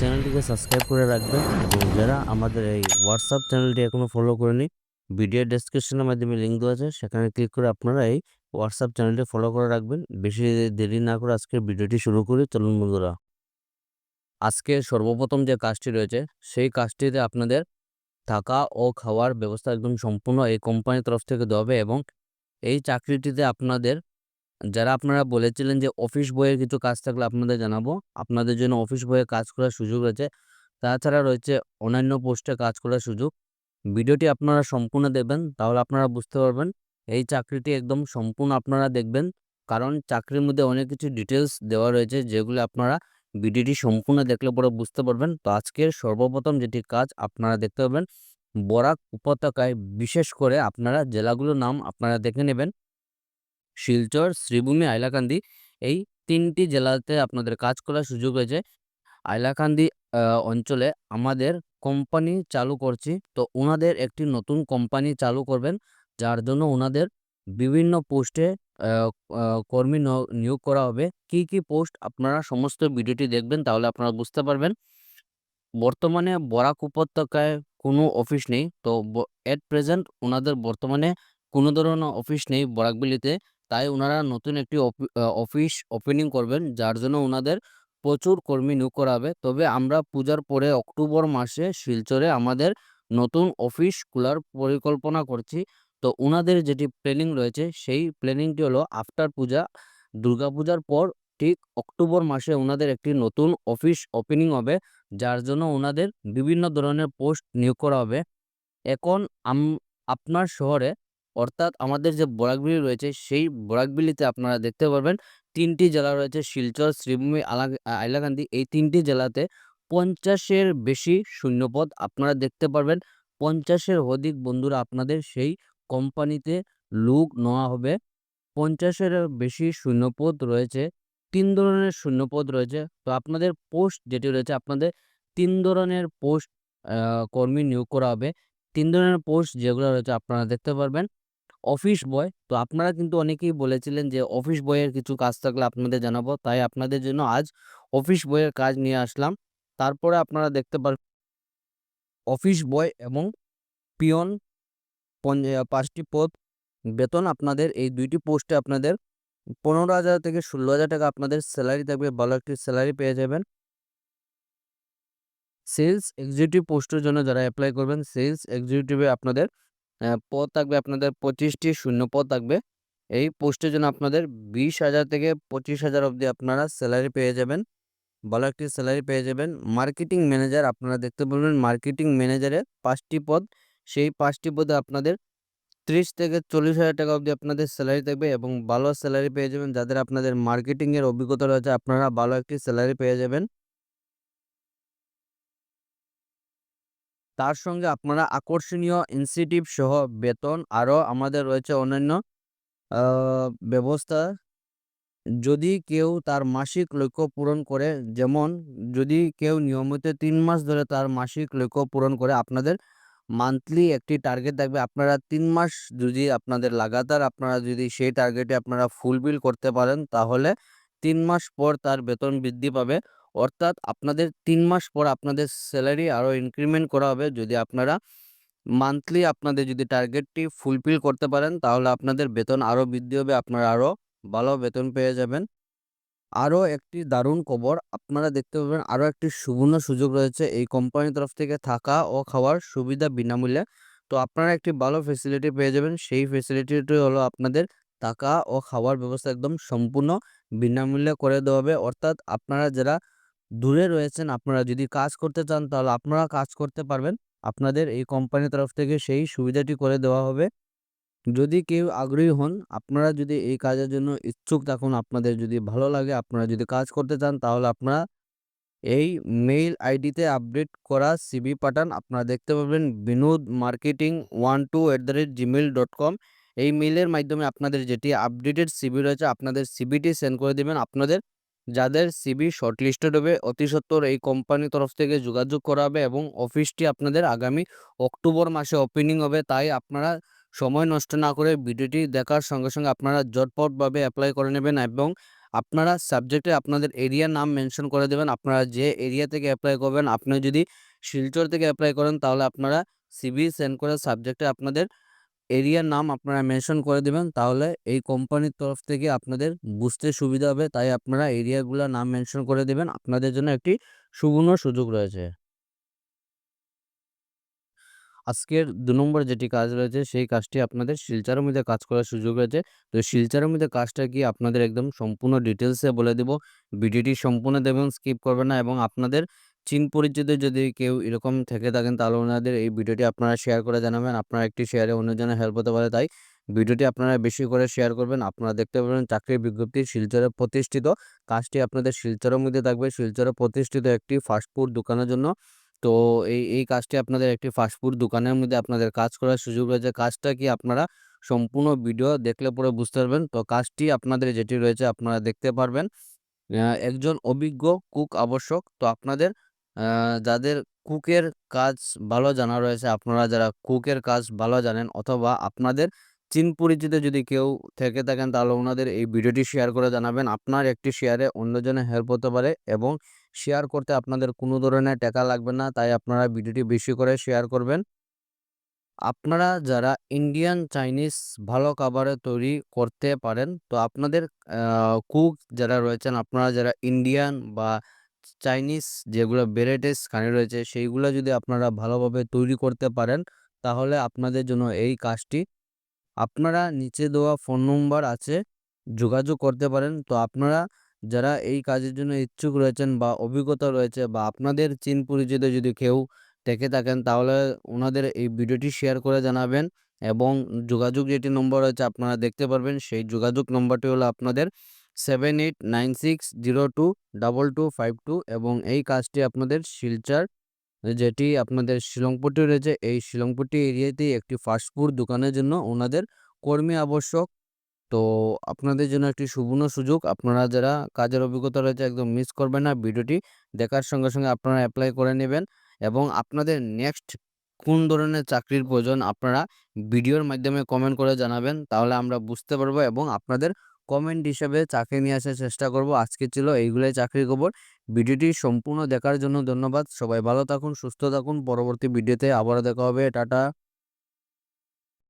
চ্যানেলটিকে সাবস্ক্রাইব করে রাখবেন এবং যারা আমাদের এই হোয়াটসঅ্যাপ চ্যানেলটি এখনও ফলো করেনি ভিডিও ডেসক্রিপশনের মাধ্যমে লিঙ্ক দেওয়া আছে, সেখানে ক্লিক করে আপনারা এই হোয়াটসঅ্যাপ চ্যানেলটি ফলো করে রাখবেন। বেশি দেরি না করে আজকের ভিডিওটি শুরু করি, চলুন বন্ধুরা। আজকে সর্বপ্রথম যে কাজটি রয়েছে, সেই কাজটিতে আপনাদের থাকা ও খাওয়ার ব্যবস্থা একদম সম্পূর্ণ এই কোম্পানির তরফ থেকে দেওয়া হবে এবং এই চাকরিটিতে আপনাদের যারা আপনারা বলেছিলেন যে অফিস বইয়ের কিছু কাজ থাকলে আপনাদের জানাব, আপনাদের জন্য অফিস বইয়ে কাজ করার সুযোগ রয়েছে। তাছাড়া রয়েছে অন্যান্য পোস্টে কাজ করার সুযোগ। ভিডিওটি আপনারা সম্পূর্ণ দেখবেন, তাহলে আপনারা বুঝতে পারবেন। এই চাকরিটি একদম সম্পূর্ণ আপনারা দেখবেন, কারণ চাকরির মধ্যে অনেক কিছু ডিটেলস দেওয়া রয়েছে, যেগুলো আপনারা ভিডিওটি সম্পূর্ণ দেখলে পরে বুঝতে পারবেন। তো আজকের সর্বপ্রথম যেটি কাজ আপনারা দেখতে পাবেন, বরাক উপত্যকায় বিশেষ করে আপনারা জেলাগুলোর নাম আপনারা দেখে নেবেন। শিলচর, শ্রীভূমি আইলাকান্দি এই তিনটি জেলাতে আপনাদের কাজ করার সুযোগ রয়েছে আইলাকান্দি অঞ্চলে আমাদের কোম্পানি চালু করছি। তো ওনাদের একটি নতুন কোম্পানি চালু করবেন, যার জন্য ওনাদের বিভিন্ন পোস্টে কর্মী নিয়োগ করা হবে। কি কি পোস্ট আপনারা সমস্ত ভিডিওটি দেখবেন তাহলে আপনারা বুঝতে পারবেন। বর্তমানে বরাক উপত্যকায় কোনো অফিস নেই। তো এট প্রেজেন্ট ওনাদের বর্তমানে কোনো ধরনের অফিস নেই বরাকবিলিতে তাই ওনারা নতুন একটি অফি- অফিস ওপেনিং করবেন, যার জন্য ওনাদের প্রচুর কর্মী নিয়োগ করা হবে। তবে আমরা পূজার পরে অক্টোবর মাসে শিলচরে আমাদের নতুন অফিস খোলার পরিকল্পনা করছি। তো ওনাদের যেটি প্ল্যানিং রয়েছে, সেই প্ল্যানিংটি হলো আফটার পূজা দুর্গাপূজার পর ঠিক অক্টোবর মাসে ওনাদের একটি নতুন অফিস ওপেনিং হবে, যার জন্য ওনাদের বিভিন্ন ধরনের পোস্ট নিয়োগ করা হবে। এখন আপনার শহরে অর্থাৎ আমাদের যে বরাকবিলি রয়েছে, সেই বরাকবিলিতে আপনারা দেখতে পারবেন তিনটি জেলা রয়েছে, শিলচর, শ্রীভূমি হাইলাকান্দি। এই তিনটি জেলাতে পঞ্চাশের বেশি শূন্যপদ আপনারা দেখতে পারবেন। পঞ্চাশের অধিক বন্ধুরা আপনাদের সেই কোম্পানিতে লোক নেওয়া হবে। পঞ্চাশের বেশি শূন্যপদ রয়েছে, তিন ধরনের শূন্যপদ রয়েছে। তো আপনাদের পোস্ট যেটি রয়েছে, আপনাদের তিন ধরনের পোস্ট কর্মী নিয়োগ করা হবে। তিন ধরনের পোস্ট যেগুলো রয়েছে, আপনারা দেখতে পারবেন। Office boy. তো আপনারা কিন্তু অনেকেই বলেছিলেন যে, অফিস বয়ের কিছু কাজ থাকলে আপনাদের জানাব। তাই আপনাদের জন্য আজ অফিস বয়ের কাজ নিয়ে আসলাম। তারপরে আপনারা দেখতে পারবেন অফিস বয় এবং পিয়ন পাঁচটি পদ। বেতন আপনাদের, এই দুইটি পোস্টে আপনাদের পনেরো হাজার থেকে ষোলো হাজার টাকা আপনাদের স্যালারি থাকবে। ভালো একটি স্যালারি পেয়ে যাবেন। সেলস এক্সিকিউটিভ পোস্টের জন্য যারা অ্যাপ্লাই করবেন, সেলস এক্সিকিউটিভে আপনাদের পদ থাকবে আপনাদের পঁচিশটি, শূন্য পদ থাকবে। এই পোস্টের জন্য আপনাদের বিশ হাজার থেকে পঁচিশ হাজার অবধি আপনারা স্যালারি পেয়ে যাবেন। ভালো একটি স্যালারি পেয়ে যাবেন। মার্কেটিং ম্যানেজার আপনারা দেখতে পারবেন মার্কেটিং ম্যানেজারের পাঁচটি পদ। সেই পাঁচটি পদে আপনাদের ত্রিশ থেকে চল্লিশ হাজার টাকা অবধি আপনাদের স্যালারি থাকবে এবং ভালো স্যালারি পেয়ে যাবেন। যাদের আপনাদের মার্কেটিংয়ের অভিজ্ঞতা রয়েছে, আপনারা ভালো একটি স্যালারি পেয়ে যাবেন। তার সঙ্গে আপনারা আকর্ষণীয় ইনসেন্টিভ সহ বেতন আরও আমাদের রয়েছে অন্যান্য ব্যবস্থা। যদি কেউ তার মাসিক লক্ষ্য পূরণ করে, যেমন যদি কেউ নিয়মিত তিন মাস ধরে তার মাসিক লক্ষ্য পূরণ করে, আপনাদের মান্থলি একটি টার্গেট থাকবে। আপনারা তিন মাস যদি আপনাদের লাগাতার আপনারা যদি সেই টার্গেটে আপনারা ফুলফিল করতে পারেন, তাহলে তিন মাস পর তার বেতন বৃদ্ধি পাবে। অর্থাৎ আপনাদের তিন মাস পর আপনাদের স্যালারি আরও ইনক্রিমেন্ট করা হবে। যদি আপনারা মান্থলি আপনাদের যদি টার্গেটটি ফুলফিল করতে পারেন, তাহলে আপনাদের বেতন আরও বৃদ্ধি হবে, আপনারা আরও ভালো বেতন পেয়ে যাবেন। আরও একটি দারুণ খবর, আপনারা দেখতে পাবেন আরও একটি সুবর্ণ সুযোগ রয়েছে এই কোম্পানির তরফ থেকে থাকা ও খাওয়ার সুবিধা বিনামূল্যে। তো আপনারা একটি ভালো ফেসিলিটি পেয়ে যাবেন, সেই ফেসিলিটিটি হলো আপনাদের থাকা ও খাওয়ার ব্যবস্থা একদম সম্পূর্ণ বিনামূল্যে করে দেওয়া হবে। অর্থাৎ আপনারা যারা দূরে রয়েছেন, আপনারা যদি কাজ করতে চান তাহলে আপনারা কাজ করতে পারবেন। আপনাদের এই কোম্পানির তরফ থেকে সেই সুবিধাটি করে দেওয়া হবে। যদি কেউ আগ্রহী হন, আপনারা যদি এই কাজের জন্য ইচ্ছুক থাকুন, আপনাদের যদি ভালো লাগে, আপনারা যদি কাজ করতে চান তাহলে আপনারা এই মেইল আইডিতে আপডেট করা সিভি পাঠান। আপনারা দেখতে পাবেন Binod marketing one two at the rate Gmail dot com এই মেইলের মাধ্যমে আপনাদের যেটি আপডেটেড সিভি রয়েছে, আপনাদের সিভিটি সেন্ড করে দেবেন। আপনাদের যাদের সিভি শর্টলিস্টেড হবে, অতি সত্বর এই কোম্পানির তরফ থেকে যোগাযোগ করা হবে এবং অফিসটি আপনাদের আগামী অক্টোবর মাসে ওপেনিং হবে। তাই আপনারা সময় নষ্ট না করে ভিডিওটি দেখার সঙ্গে সঙ্গে আপনারা জটপটভাবে অ্যাপ্লাই করে নেবেন এবং আপনারা সাবজেক্টে আপনাদের এরিয়ার নাম মেনশন করে দেবেন। আপনারা যে এরিয়া থেকে অ্যাপ্লাই করবেন, আপনি যদি শিলচর থেকে অ্যাপ্লাই করেন, তাহলে আপনারা সিভি সেন্ড করে সাবজেক্টে আপনাদের এরিয়ার নাম আপনারা মেনশন করে দেবেন, তাহলে এই কোম্পানির তরফ থেকে আপনাদের বুঝতে সুবিধা হবে। তাই আপনারা এরিয়াগুলোর নাম মেনশন করে দেবেন, আপনাদের জন্য একটি সুবর্ণ সুযোগ রয়েছে। আজকের দু নম্বর যেটি কাজ রয়েছে, সেই কাজটি আপনাদের শিলচারের মধ্যে কাজ করার সুযোগ রয়েছে। তো শিলচারের মধ্যে কাজটা কি আপনাদের একদম সম্পূর্ণ ডিটেলসে বলে দেব। ভিডিওটি সম্পূর্ণ দেবেন স্কিপ করবেন না এবং আপনাদের চীন পরিচিত যদি কেউ এরকম থেকে থাকেন, তাহলে ওনাদের এই ভিডিওটি আপনারা শেয়ার করে জানাবেন। আপনারা একটি শেয়ারে অন্যজনের হেল্প হতে পারে। তাই ভিডিওটি আপনারা বেশি করে শেয়ার করবেন। আপনারা দেখতে পাবেন চাকরির বিজ্ঞপ্তি শিলচরে প্রতিষ্ঠিত। কাজটি আপনাদের শিলচরের মধ্যে থাকবে। শিলচরে প্রতিষ্ঠিত একটি ফাস্টফুড দোকানের জন্য। তো এই এই কাজটি আপনাদের একটি ফাস্টফুড দোকানের মধ্যে আপনাদের কাজ করার সুযোগ রয়েছে। কাজটা কি আপনারা সম্পূর্ণ ভিডিও দেখলে পরে বুঝতে পারবেন। তো কাজটি আপনাদের যেটি রয়েছে, আপনারা দেখতে পারবেন। একজন অভিজ্ঞ কুক আবশ্যক। তো আপনাদের যাদের কুকের কাজ ভালো জানা রয়েছে, আপনারা যারা কুকের কাজ ভালো জানেন অথবা আপনাদের চীন পরিচিত যদি কেউ থেকে থাকেন, তাহলে ওনাদের এই ভিডিওটি শেয়ার করে জানাবেন। আপনার একটি শেয়ারে অন্যজনে হেল্প হতে পারে এবং শেয়ার করতে আপনাদের কোনো ধরনের টাকা লাগবে না, তাই আপনারা ভিডিওটি বেশি করে শেয়ার করবেন। আপনারা যারা ইন্ডিয়ান চাইনিজ ভালো খাবারে তৈরি করতে পারেন, তো আপনাদের কুক যারা রয়েছেন, আপনারা যারা ইন্ডিয়ান বা চাইনিজ যেগুলো ভ্যারাইটিস খানি রয়েছে, সেইগুলো যদি আপনারা ভালোভাবে তৈরি করতে পারেন, তাহলে আপনাদের জন্য এই কাজটি, আপনারা নিচে দেওয়া ফোন নম্বর আছে, যোগাযোগ করতে পারেন। তো আপনারা যারা এই কাজের জন্য ইচ্ছুক রয়েছেন বা অভিজ্ঞতা রয়েছে বা আপনাদের চীন পরিচিত যদি কেউ থেকে থাকেন, তাহলে ওনাদের এই ভিডিওটি শেয়ার করে জানাবেন এবং যোগাযোগ যেটি নম্বর রয়েছে আপনারা দেখতে পারবেন, সেই যোগাযোগ নম্বরটি হলো আপনাদের seven eight nine six zero two double two five two এবং এই কাজটি আপনাদের শিলচার, যেটি আপনাদের শিলংপট্টি রয়েছে, এই শিলংপট্টি এরিয়াতেই একটি ফাস্টফুড দোকানের জন্য ওনাদের কর্মী আবশ্যক। তো আপনাদের জন্য একটি সুবর্ণ সুযোগ। আপনারা যারা কাজের অভিজ্ঞতা রয়েছে একদম মিস করবেন না, ভিডিওটি দেখার সঙ্গে সঙ্গে আপনারা অ্যাপ্লাই করে নেবেন এবং আপনাদের নেক্সট কোন ধরনের চাকরির প্রয়োজন আপনারা ভিডিওর মাধ্যমে কমেন্ট করে জানাবেন, তাহলে আমরা বুঝতে পারব এবং আপনাদের কমেন্ট হিসেবে চাকরি নিয়ে আসার চেষ্টা করব। আজকে ছিল এইগুলোই চাকরি খবর। ভিডিওটি সম্পূর্ণ দেখার জন্য ধন্যবাদ। সবাই ভালো থাকুন, সুস্থ থাকুন। পরবর্তী ভিডিওতে আবারও দেখা হবে। টাটা।